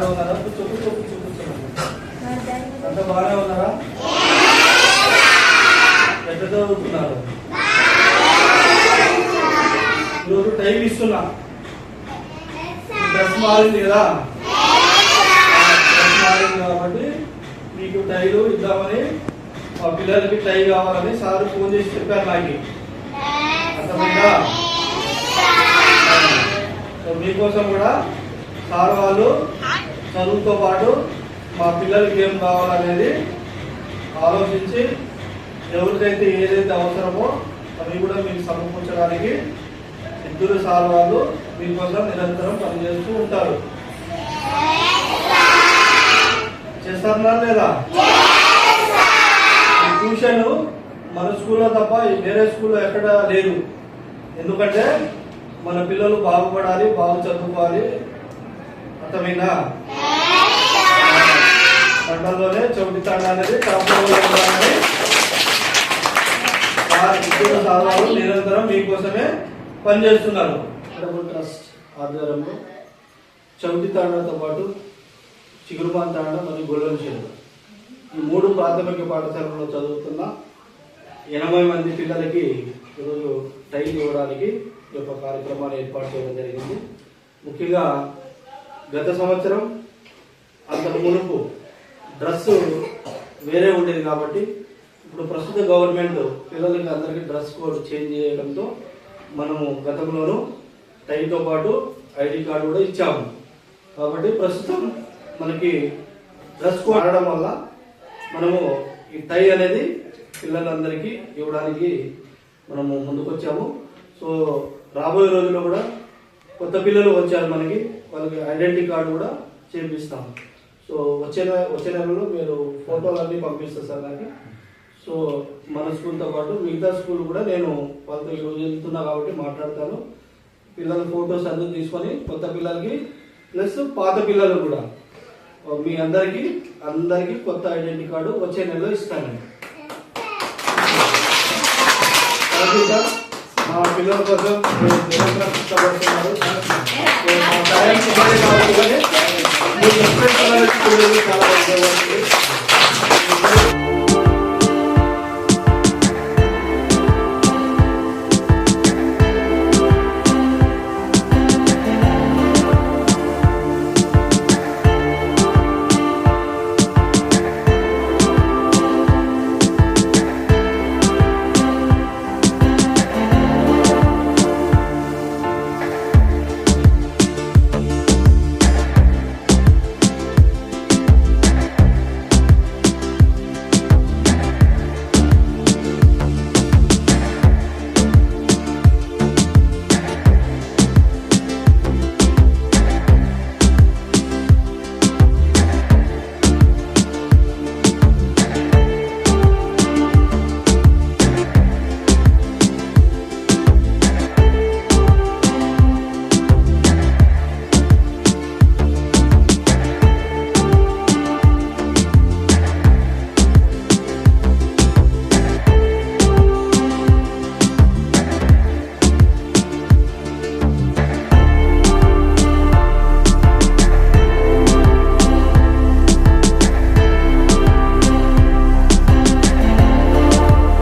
బాగానే ఉన్నారా? కూర్చో కూర్చో కూర్చో కూర్చో. అంత బాగానే ఉన్నారా? ఎట్లా చదువుతున్నారు ఈరోజు టైం ఇస్తున్నా. డ్రెస్ మారింది కదా? డ్రెస్ మారింది కాబట్టి మీకు టైలు ఇద్దామని మా పిల్లలకి టై కావాలని సార్ ఫోన్ చేసి చెప్పారు నాకు. అర్థమైందా? సో మీకోసం కూడా సార్ వాళ్ళు చదువుతో పాటు మా పిల్లలకి ఏం కావాలనేది ఆలోచించి ఎవరికైతే ఏదైతే అవసరమో అవి కూడా మీకు సమకూర్చడానికి ఇద్దరు సార్ వాళ్ళు మీకోసం నిరంతరం పనిచేస్తూ ఉంటారు. చేస్తారా లేదా? ఈ ట్యూషన్ మన స్కూల్లో తప్ప వేరే స్కూల్లో ఎక్కడ లేదు. ఎందుకంటే మన పిల్లలు బాగుపడాలి బాగా చదువుకోవాలి. అర్థమైందా? మండలంలోనే చౌటి అనేది కాపురంలో ఉండాలని నిరంతరం మీకోసమే పనిచేస్తున్నారు. చారిటబుల్ ట్రస్ట్ ఆధ్వర్యంలో చౌటి తాండతో పాటు చిగురుపాన్ తాండ మరియు గొల్లల చెరువు ఈ మూడు ప్రాథమిక పాఠశాలలో చదువుతున్న ఎనభై మంది పిల్లలకి ఈరోజు టైం ఇవ్వడానికి ఈ యొక్క కార్యక్రమాన్ని ఏర్పాటు చేయడం జరిగింది. ముఖ్యంగా గత సంవత్సరం అంతకు మునుపు డ్రెస్ వేరే ఉండేది కాబట్టి ఇప్పుడు ప్రస్తుత గవర్నమెంట్ పిల్లలకి అందరికీ డ్రెస్ కోడ్ చేంజ్ చేయడంతో మనము గతంలోనూ టైంతో పాటు ఐడి కార్డు కూడా ఇచ్చాము. కాబట్టి ప్రస్తుతం మనకి డ్రెస్ కోడ్ ఆడడం వల్ల మనము ఈ టై అనేది పిల్లలందరికీ ఇవ్వడానికి మనము ముందుకొచ్చాము. సో రాబోయే రోజుల్లో కూడా కొత్త పిల్లలు వచ్చారు మనకి వాళ్ళకి ఐడెంటిటీ కార్డు కూడా చేపిస్తాము. సో వచ్చే వచ్చే నెలలో మీరు ఫోటోలు అన్నీ పంపిస్తారు సార్ నాకు. సో మన స్కూల్తో పాటు మిగతా స్కూల్ కూడా నేను వాళ్ళతో ఈరోజు వెళ్తున్నా కాబట్టి మాట్లాడతాను. పిల్లల ఫొటోస్ అన్ని తీసుకొని కొత్త పిల్లలకి ప్లస్ పాత పిల్లలు కూడా. మీ అందరికి అందరికి కొత్త ఐడెంటిటీ కార్డు వచ్చే నెలలో ఇస్తాను. సార్ మా పిల్లల కోసం మీరు pemilik kalau Dewan